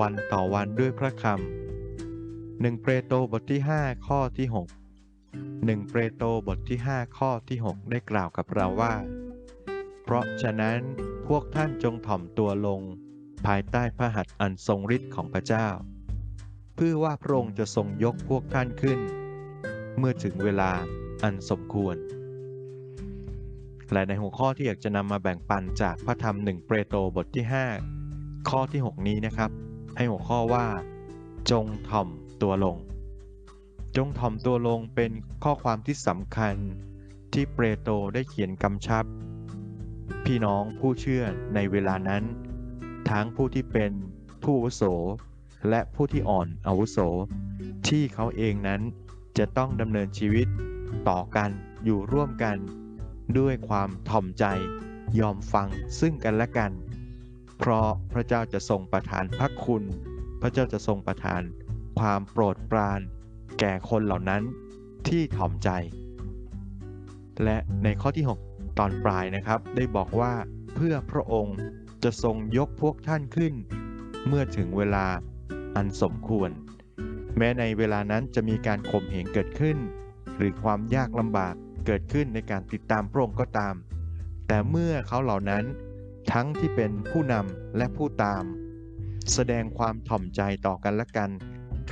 วันต่อวันด้วยพระคำหนึ่งเปโตรบทที่ 5 ข้อที่ 6 1 เปโตรบทที่ 5 ข้อที่ 6 ได้กล่าวกับเราว่า เพราะฉะนั้นพวกท่านจงถ่อมตัวลง ภายใต้พระหัตถ์อันทรงฤทธิ์ของพระเจ้า เพื่อว่าพระองค์จะทรงยกพวกท่านขึ้น เมื่อถึงเวลาอันสมควรและในหัวข้อที่อยากจะนำมาแบ่งปันจากพระธรรมหนึ่งเปโตรบทที่ 5 ข้อที่ 6 นี้นะครับ ให้หัวข้อว่า จงถ่อมตัวลง จงถ่อมตัวลงเป็นข้อความที่สำคัญที่เปโตรได้เขียนกำชับ พี่น้องผู้เชื่อในเวลานั้น ทั้งผู้ที่เป็นผู้อาวุโส และผู้ที่อ่อนอาวุโส ที่เขาเองนั้นจะต้องดำเนินชีวิตต่อกันอยู่ร่วมกัน ด้วยความถ่อมใจยอมฟังซึ่งกันและกัน เพราะพระเจ้าจะทรงประทานพระคุณ พระเจ้าจะทรงประทาน ความโปรดปราน แก่คนเหล่านั้นที่ถ่อมใจ และในข้อที่ 6 ตอนปลายนะครับ ได้บอกว่าเพื่อพระองค์จะทรงยกพวกท่านขึ้น เมื่อถึงเวลาอันสมควร แม้ในเวลานั้นจะมีการข่มเหงเกิดขึ้น หรือความยากลำบากเกิดขึ้นในการติดตามพระองค์ก็ตาม แต่เมื่อเขาเหล่านั้น ทั้งที่เป็นผู้นำและผู้ตาม แสดงความถ่อมใจต่อกันและกัน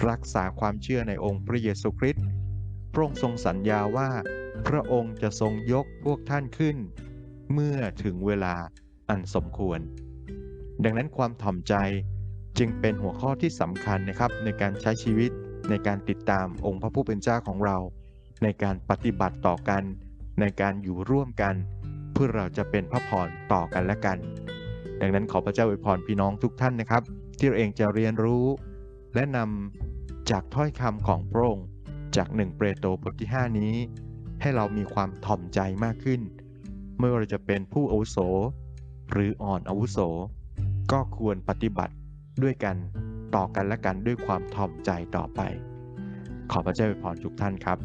รักษาความเชื่อในองค์พระเยซูคริสต์พระองค์ทรงสัญญาว่า พระองค์จะทรงยกพวกท่านขึ้น เมื่อถึงเวลาอันสมควร ดังนั้นความถ่อมใจจึงเป็นหัวข้อที่สำคัญนะครับ ในการใช้ชีวิตในการติดตามองค์พระผู้เป็นเจ้าของเรา ในการปฏิบัติต่อกัน ในการอยู่ร่วมกัน เพื่อเราจะเป็นพระพรต่อกันและกัน ดังนั้นขอพระเจ้าอวยพรพี่น้องทุกท่านนะครับ ที่เราเองจะเรียนรู้ และนำจากถ้อยคำของพระองค์จากหนึ่งเปโตรบทที่ 5 นี้ ให้เรามีความถ่อมใจมากขึ้น ไม่ว่าเราจะเป็นผู้อาวุโส หรืออ่อนอาวุโส ก็ควรปฏิบัติด้วยกันต่อกันและกันด้วยความถ่อมใจต่อไป ขอพระเจ้าอวยพรทุกท่านครับ